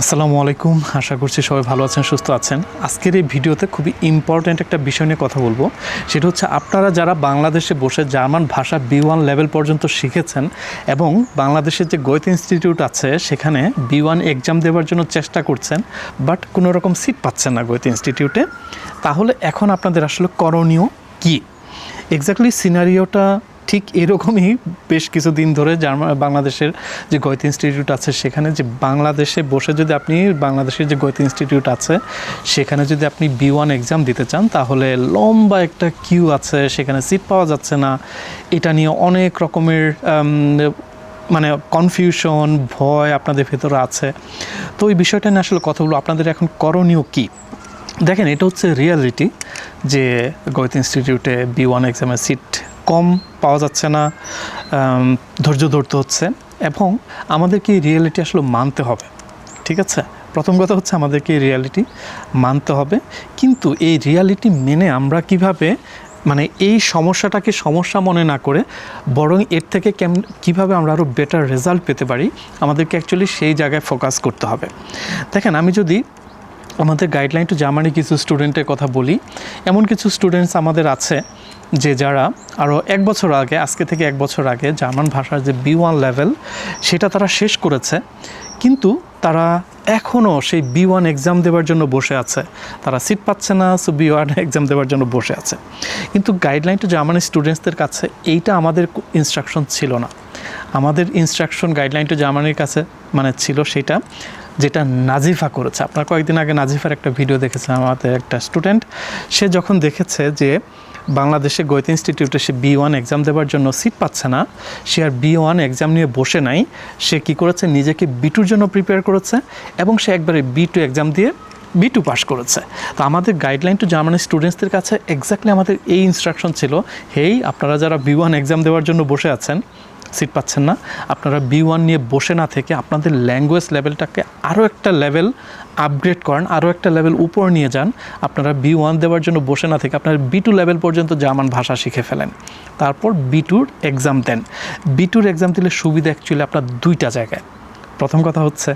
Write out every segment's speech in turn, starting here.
আসসালামু আলাইকুম। আশা করছি সবাই ভালো আছেন, সুস্থ আছেন। আজকের এই ভিডিওতে খুবই ইম্পর্ট্যান্ট একটা বিষয় নিয়ে কথা বলব। সেটা হচ্ছে আপনারা যারা বাংলাদেশে বসে জার্মান ভাষা বি ওয়ান লেভেল পর্যন্ত শিখেছেন এবং বাংলাদেশের যে গৈত ইনস্টিটিউট আছে, সেখানে বি ওয়ান এক্সাম দেওয়ার জন্য চেষ্টা করছেন বাট কোনো রকম সিট পাচ্ছেন না গৈত ইনস্টিটিউটে তাহলে এখন আপনাদের আসলে করণীয় কী? এক্স্যাক্টলি সিনারিওটা ঠিক এরকমই বেশ কিছুদিন ধরে জার্মান বাংলাদেশের যে গৈত ইনস্টিটিউট আছে, সেখানে যে বাংলাদেশে বসে যদি আপনি, বাংলাদেশের যে গৈত ইনস্টিটিউট আছে, সেখানে যদি আপনি বি ওয়ান এক্সাম দিতে চান, তাহলে লম্বা একটা কিউ আছে, সেখানে সিট পাওয়া যাচ্ছে না। এটা নিয়ে অনেক রকমের মানে কনফিউশন ভয় আপনাদের ভেতরে আছে। তো ওই বিষয়টা নিয়ে আসলে কথা বলব। আপনাদের এখন করণীয় কী? দেখেন, এটা হচ্ছে রিয়ালিটি যে গৈত ইনস্টিটিউটে বি ওয়ান এক্সামের সিট কম পাওয়া যাচ্ছে না ধৈর্য ধরতে হচ্ছে এবং আমাদেরকে এই রিয়ালিটি আসলে মানতে হবে, ঠিক আছে? প্রথম কথা হচ্ছে আমাদেরকে এই রিয়ালিটি মানতে হবে, কিন্তু এই রিয়ালিটি মেনে আমরা কীভাবে মানে এই সমস্যাটাকে সমস্যা মনে না করে, বরং এর থেকে কেম কীভাবে আমরা আরও বেটার রেজাল্ট পেতে পারি, আমাদেরকে অ্যাকচুয়ালি সেই জায়গায় ফোকাস করতে হবে। দেখেন, আমি যদি আমাদের গাইডলাইন টু জার্মানি কিছু স্টুডেন্টের কথা বলি। এমন কিছু স্টুডেন্টস আমাদের আছে যে যারা আরও এক বছর আগে, আজকে থেকে এক বছর আগে জার্মান ভাষার যে বি ওয়ান লেভেল সেটা তারা শেষ করেছে। কিন্তু তারা এখনও সেই বি ওয়ান এক্সাম দেওয়ার জন্য বসে আছে। তারা সিট পাচ্ছে না সো বি ওয়ান এক্সাম দেওয়ার জন্য বসে আছে। কিন্তু গাইডলাইন টু জার্মানি স্টুডেন্টসদের কাছে এইটা আমাদের ইনস্ট্রাকশন ছিল না। আমাদের ইনস্ট্রাকশন গাইডলাইন টু জার্মানির কাছে মানে ছিল সেটা যেটা নাজিফা করেছে। আপনার কয়েকদিন আগে নাজিফার একটা ভিডিও দেখেছে আমাদের একটা স্টুডেন্ট সে যখন দেখেছে যে বাংলাদেশে গৈত ইনস্টিটিউটে সে বি ওয়ান এক্সাম দেওয়ার জন্য সিট পাচ্ছে না, সে আর বি ওয়ান এক্সাম নিয়ে বসে নাই, সে কি করেছে? নিজেকে বিটুর জন্য প্রিপেয়ার করেছে এবং সে একবারে বি টু এক্সাম দিয়ে বি টু পাস করেছে। তো আমাদের গাইডলাইন টু জার্মানি স্টুডেন্টসদের কাছে এক্স্যাক্টলি আমাদের এই ইনস্ট্রাকশন ছিল, হেই, আপনারা যারা বি ওয়ান এক্সাম দেওয়ার জন্য বসে আছেন সিট পাচ্ছেন না। আপনারা বি ওয়ান নিয়ে বসে না থেকে আপনাদের ল্যাঙ্গুয়েজ লেভেলটাকে আরও একটা লেভেল আপগ্রেড করেন আরও একটা লেভেল উপর নিয়ে যান। আপনারা বি ওয়ান দেওয়ার জন্য বসে না থেকে আপনারা বি টু লেভেল পর্যন্ত জার্মান ভাষা শিখে ফেলেন। তারপর বি টুর এক্সাম দেন। বি টুর এক্সাম দিলে সুবিধা অ্যাকচুয়ালি আপনার দুইটা জায়গায়। প্রথম কথা হচ্ছে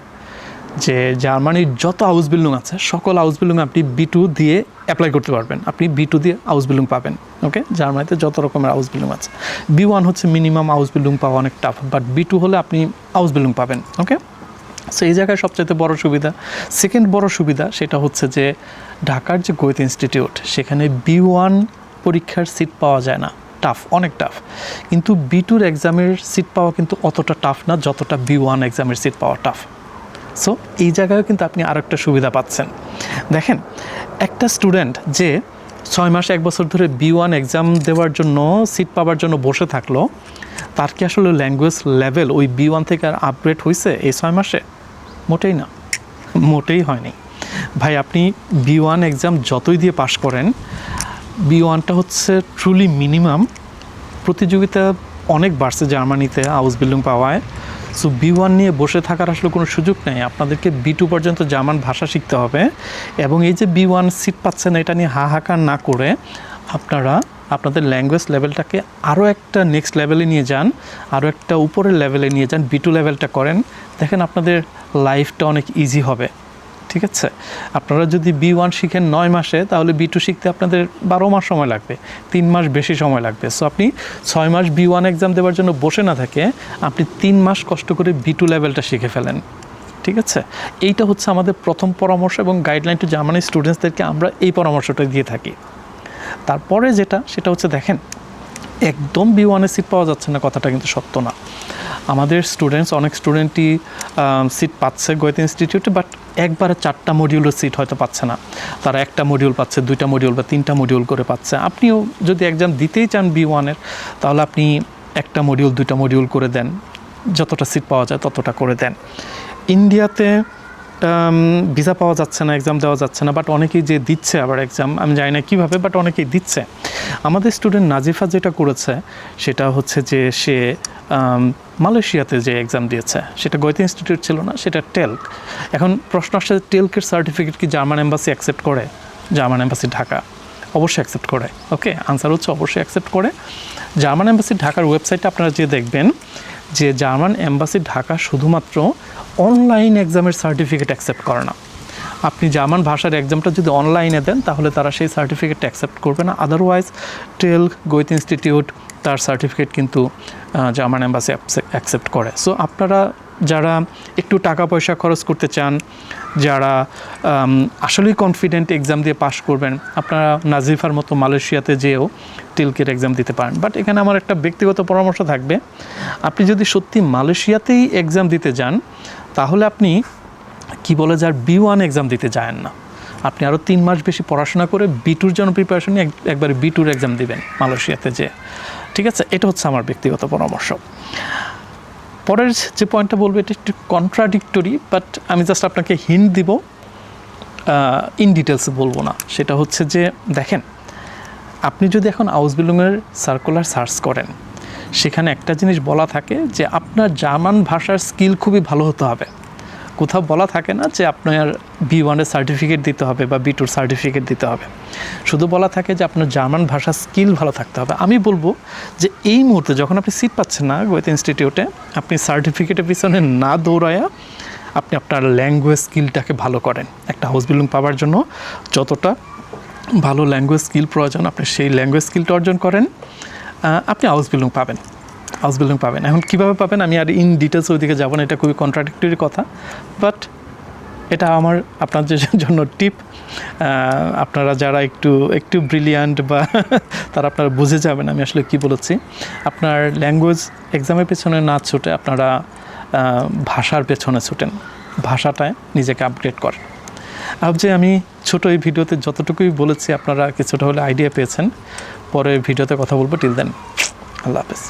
যে জার্মানির যত হাউস বিল্ডিং আছে, সকল হাউস বিল্ডিং আপনি বি টু দিয়ে অ্যাপ্লাই করতে পারবেন। আপনি বি টু দিয়ে হাউস বিল্ডিং পাবেন ওকে জার্মানিতে যত রকমের হাউস বিল্ডিং আছে। বি ওয়ান হচ্ছে মিনিমাম হাউস বিল্ডিং পাওয়া অনেক টাফ বাট বি টু হলে আপনি হাউস বিল্ডিং পাবেন ওকে সো এই জায়গায় সবচাইতে বড় সুবিধা। সেকেন্ড বড় সুবিধা সেটা হচ্ছে যে ঢাকার যে গৈত ইনস্টিটিউট সেখানে বি ওয়ান পরীক্ষার সিট পাওয়া যায় না। টাফ অনেক টাফ কিন্তু বি টুর এক্সামের সিট পাওয়া কিন্তু অতটা টাফ না, যতটা বি ওয়ান এক্সামের সিট পাওয়া টাফ সো এই জায়গায়ও কিন্তু আপনি আরও একটা সুবিধা পাচ্ছেন। দেখেন, একটা স্টুডেন্ট যে ছয় মাস এক বছর ধরে বি ওয়ান এক্সাম দেওয়ার জন্য সিট পাওয়ার জন্য বসে থাকল, তার কি আসলে ল্যাঙ্গুয়েজ লেভেল ওই বি ওয়ান থেকে আর আপগ্রেড হয়েছে এই ছয় মাসে? মোটেই না। মোটেই হয়নি। ভাই, আপনি বি ওয়ান এক্সাম যতই দিয়ে পাশ করেন বি ওয়ানটা হচ্ছে ট্রুলি মিনিমাম প্রতিযোগিতা অনেক বাড়ছে জার্মানিতে হাউস বিল্ডিং পাওয়ায়। সো বি ওয়ান নিয়ে বসে থাকার আসলে কোনো সুযোগ নেই। আপনাদেরকে বি টু পর্যন্ত জার্মান ভাষা শিখতে হবে। এবং এই যে বি ওয়ান সিট পাচ্ছেন, এটা নিয়ে হাহাকার না করে আপনারা আপনাদের ল্যাঙ্গুয়েজ লেভেলটাকে আরও একটা নেক্সট লেভেলে নিয়ে যান আরও একটা উপরের লেভেলে নিয়ে যান বি টু লেভেলটা করেন। দেখেন আপনাদের লাইফটা অনেক ইজি হবে। ঠিক আছে? আপনারা যদি বি ওয়ান শিখেন নয় মাসে, তাহলে বি টু শিখতে আপনাদের বারো মাস সময় লাগবে, তিন মাস বেশি সময় লাগবে। সো আপনি ছয় মাস বি ওয়ান এক্সাম দেওয়ার জন্য বসে না থাকে আপনি তিন মাস কষ্ট করে বি টু লেভেলটা শিখে ফেলেন। ঠিক আছে? এইটা হচ্ছে আমাদের প্রথম পরামর্শ এবং গাইডলাইন টু জার্মানি স্টুডেন্টসদেরকে আমরা এই পরামর্শটা দিয়ে থাকি। তারপরে যেটা, সেটা হচ্ছে দেখেন, একদম বি ওয়ানে সিট পাওয়া যাচ্ছে না, কথাটা কিন্তু সত্য না। আমাদের স্টুডেন্টস অনেক স্টুডেন্টই সিট পাচ্ছে গোয়েত ইনস্টিটিউটে বাট একবারে চারটা মডিউলের সিট হয়তো পাচ্ছে না। তারা একটা মডিউল পাচ্ছে, দুইটা মডিউল বা তিনটা মডিউল করে পাচ্ছে। আপনিও যদি এক্সাম দিতেই চান বি ওয়ানের তাহলে আপনি একটা মডিউল দুইটা মডিউল করে দেন। যতটা সিট পাওয়া যায় ততটা করে দেন। ইন্ডিয়াতে ভিসা পাওয়া যাচ্ছে না এক্সাম দেওয়া যাচ্ছে না বাট অনেকেই যে দিচ্ছে আবার এক্সাম আমি জানি না কীভাবে বাট অনেকেই দিচ্ছে। আমাদের স্টুডেন্ট নাজিফা যেটা করেছে, সেটা হচ্ছে যে সে মালয়েশিয়াতে যে এক্সাম দিয়েছে, সেটা গৈতে ইনস্টিটিউট ছিল না, সেটা টেলক এখন প্রশ্ন আসছে টেলকের সার্টিফিকেট কি জার্মান এম্বাসি অ্যাকসেপ্ট করে? জার্মান এম্বাসি ঢাকা অবশ্যই অ্যাকসেপ্ট করে ওকে আনসার হচ্ছে অবশ্যই অ্যাকসেপ্ট করে। জার্মান এম্বাসি ঢাকার ওয়েবসাইটে আপনারা যে দেখবেন, যে জার্মান এম্বাসি ঢাকা শুধুমাত্র অনলাইন এক্সামের সার্টিফিকেট অ্যাকসেপ্ট করে না। আপনি জার্মান ভাষার এক্সামটা যদি অনলাইনে দেন, তাহলে তারা সেই সার্টিফিকেটটা অ্যাকসেপ্ট করবে না। আদারওয়াইজ টেল গোয়েত ইনস্টিটিউট তার সার্টিফিকেট কিন্তু জার্মান এম্বাসি অ্যাকসেপ্ট করে। সো আপনারা যারা একটু টাকা পয়সা খরচ করতে চান, যারা আসলেই কনফিডেন্ট এক্সাম দিয়ে পাশ করবেন, আপনারা নাজিফার মতো মালয়েশিয়াতে যেয়েও টিলকের এক্সাম দিতে পারেন। বাট এখানে আমার একটা ব্যক্তিগত পরামর্শ থাকবে। আপনি যদি সত্যি মালয়েশিয়াতেই এক্সাম দিতে যান, তাহলে আপনি কি বলে যার বি ওয়ান এক্সাম দিতে যায়েন না। আপনি আরও তিন মাস বেশি পড়াশোনা করে বি টুর জন্য প্রিপারেশন একবারে বি টুর এক্সাম দিবেন মালয়েশিয়াতে যে ঠিক আছে? এটা হচ্ছে আমার ব্যক্তিগত পরামর্শ। পরের যে পয়েন্টটা বলব, এটা একটু কন্ট্রাডিক্টরি বাট আমি জাস্ট আপনাকে হিন্ট দিব ইন ডিটেলস বলব না। সেটা হচ্ছে যে, দেখেন, আপনি যদি এখন আউস বিলুমের সার্কুলার সার্চ করেন, সেখানে একটা জিনিস বলা থাকে যে আপনার জার্মান ভাষার স্কিল খুবই ভালো হতে হবে। কোথাও বলা থাকে না যে আপনার বি ওয়ানের সার্টিফিকেট দিতে হবে বা বি টুর সার্টিফিকেট দিতে হবে। শুধু বলা থাকে যে আপনার জার্মান ভাষার স্কিল ভালো থাকতে হবে। আমি বলব যে এই মুহূর্তে যখন আপনি সিট পাচ্ছেন না গোয়েত ইনস্টিটিউটে আপনি সার্টিফিকেটের পিছনে না দৌড়ায়া আপনি আপনার ল্যাঙ্গুয়েজ স্কিলটাকে ভালো করেন। একটা হাউস বিল্ডিং পাওয়ার জন্য যতটা ভালো ল্যাঙ্গুয়েজ স্কিল প্রয়োজন, আপনি সেই ল্যাঙ্গুয়েজ স্কিলটা অর্জন করেন। আপনি হাউস বিল্ডিং পাবেন। হাউস বিল্ডিং পাবেন। এখন কীভাবে পাবেন? আমি আর ইন ডিটেলস ওইদিকে যাব না, এটা খুবই কন্ট্রাডিক্টরি কথা। বাট এটা আমার আপনাদের জন্য টিপ আপনারা যারা একটু একটু ব্রিলিয়ান্ট বা তারা আপনারা বুঝে যাবেন আমি আসলে কি বলেছি। আপনার ল্যাঙ্গুয়েজ এক্সামের পেছনে না ছুটে আপনারা ভাষার পেছনে ছুটেন। ভাষাটায় নিজেকে আপগ্রেড করেন। আর যে আমি ছোট এই ভিডিওতে যতটুকুই বলেছি, আপনারা কিছুটা হলে আইডিয়া পেয়েছেন। পরে ভিডিওতে কথা বলব। টিল দেন আল্লাহ হাফেজ।